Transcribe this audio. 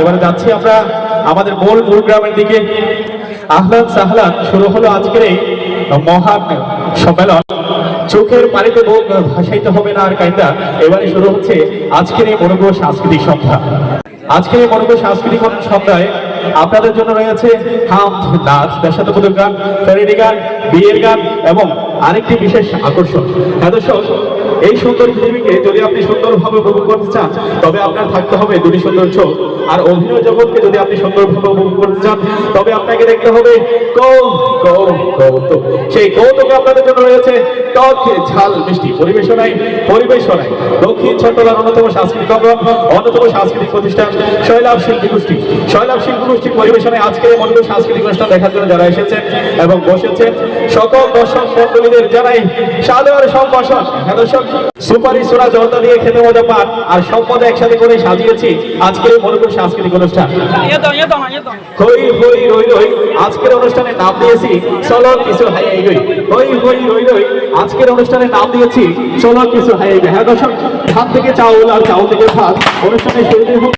এবারে যাচ্ছি আমরা আমাদের মূল মূল গ্রামের দিকে। আহলান সাহলান, শুরু হলো আজকের এই মহান সম্মেলন। চোখের পানিতে বুক ভাসাইতে হবে না আর কাইন্দা। এবারে শুরু হচ্ছে আজকের এই মনোজ্ঞ সাংস্কৃতিক সন্ধ্যা। আজকের এই মনোজ্ঞ সাংস্কৃতিক সন্ধ্যায় আপনাদের জন্য রয়েছে হাম নাচ দেশাত্মবোধক গান ফেরেডি গান, বিয়ের গান এবং আরেকটি বিশেষ আকর্ষণ। হ্যাঁ দর্শক এই সুন্দর পৃথিবীকে যদি আপনি সুন্দরভাবে উপভোগ করতে চান, তবে আপনার থাকতে হবে দুটি সুন্দর চোখ। আর অভিনয় জগৎকে যদি আপনি সুন্দরভাবে উপভোগ করতে চান, তবে আপনাকে দেখতে হবে সেই কৌতুকে আপনাদের জন্য রয়েছে টক ঝাল মিষ্টি, পরিবেশনায় পরিবেশনায়। দক্ষিণ চট্টগ্রাম অন্যতম সাংস্কৃতিক অন্যতম সাংস্কৃতিক প্রতিষ্ঠান শৈলাভ শিল্পী গোষ্ঠী। শৈলাভ সাংস্কৃতিক পরিবেশনে আজকে মন্ডল সাংস্কৃতিক অনুষ্ঠান দেখার জন্য যারা এসেছেন এবং বসেছেন, সকল দর্শক মন্ডলীদের জানাই সাদর সম্ভাষণ। হ্যাঁ দর্শক, সুপারি সোরা জহতা দিয়ে খেতে মজা পান, আর সম্পদে একসাথে করে সাজিয়েছি আজকের মন্ডল সাংস্কৃতিক অনুষ্ঠান। হই হই, রই রই, আজকের অনুষ্ঠানে নাম দিয়েছি, চলো কিছু হাই, হই হই রই রই, আজকের অনুষ্ঠানে নাম দিয়েছি, চলো কিছু হাই হ্যাঁ দর্শক, হাত থেকে চাউল আর চাউল থেকে ভাত। অনুষ্ঠানে শুরুতে